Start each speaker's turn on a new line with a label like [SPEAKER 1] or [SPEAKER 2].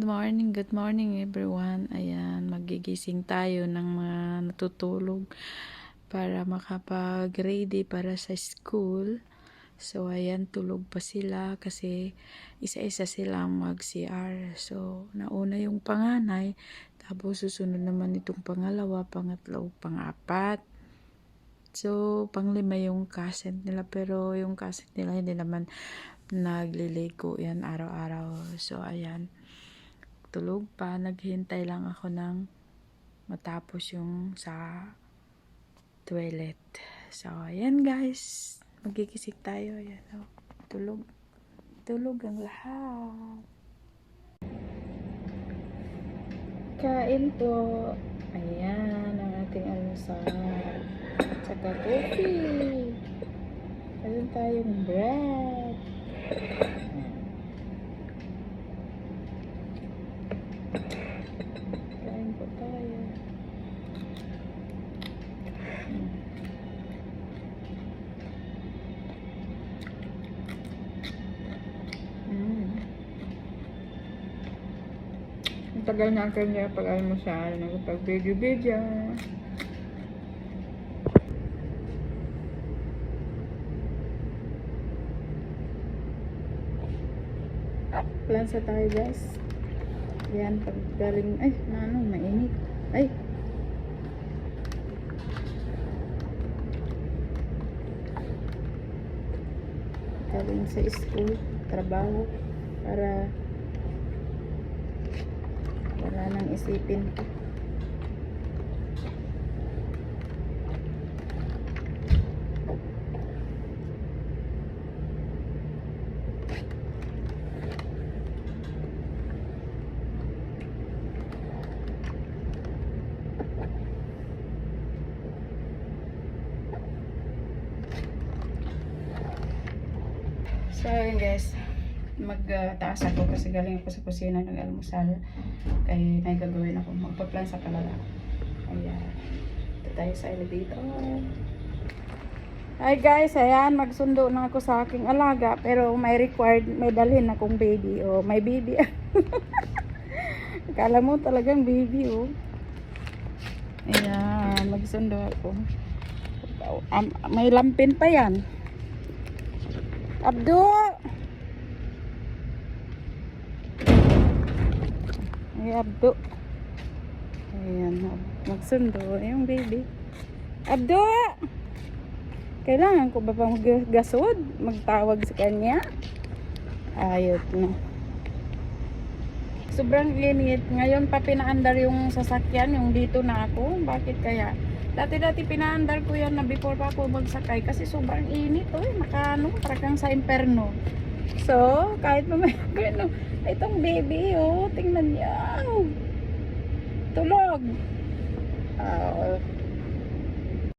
[SPEAKER 1] Good morning, good morning everyone. Ayan, magigising tayo ng mga natutulog para makapag-ready para sa school. So, ayan, tulog pa sila kasi isa-isa silang mag-CR. So, nauna yung panganay, tapos susunod naman itong pangalawa, pangatlo, pangapat. So, panglima yung cousin nila, pero yung cousin nila hindi naman nagliligo yan araw-araw. So, ayan tulog pa, naghintay lang ako ng matapos yung sa toilet. So, ayan guys. Magigising tayo. Ayan, oh. Tulog. Tulog ang lahat. Kain po. Ayan, ang ating almusal. At saka coffee. Meron tayong bread. Kain po tayo. Hmm. Mm. Ang tagal na kanya pag-almusal, nagpag-video-video. Plansa tayo guys. Yan, pag galing, ay, ano, mainit. Ay, galing sa school, trabaho, para wala nang isipin ko. So, guys, magtaas ako kasi galing ako sa kusina nag-almusal. Kaya may gagawin ako, magpa-plan sa kalala. Ayan, ito tayo sa elevator. Hi guys, ayan, magsundo na ako sa aking alaga. Pero may required, may dalhin akong baby. Oh, may baby. Akala mo talagang baby, oh. Ayan, magsundo ako. Um, may lampin pa yan. Abdo! Ay, Abdo. Ayan, magsundo yung baby. Abdo! Kailangan ko ba pang gasod? Magtawag sa kanya? Ayot na. Sobrang init. Ngayon pa pinaandar yung sasakyan, yung dito na ako. Bakit kaya? Dati-dati pinaandar ko yan na before pa ako magsakay kasi sobrang init. Uy, nakano, parang sa imperno. So, kahit pa may gano, itong baby, oh, tingnan niya. Tulog. Ah,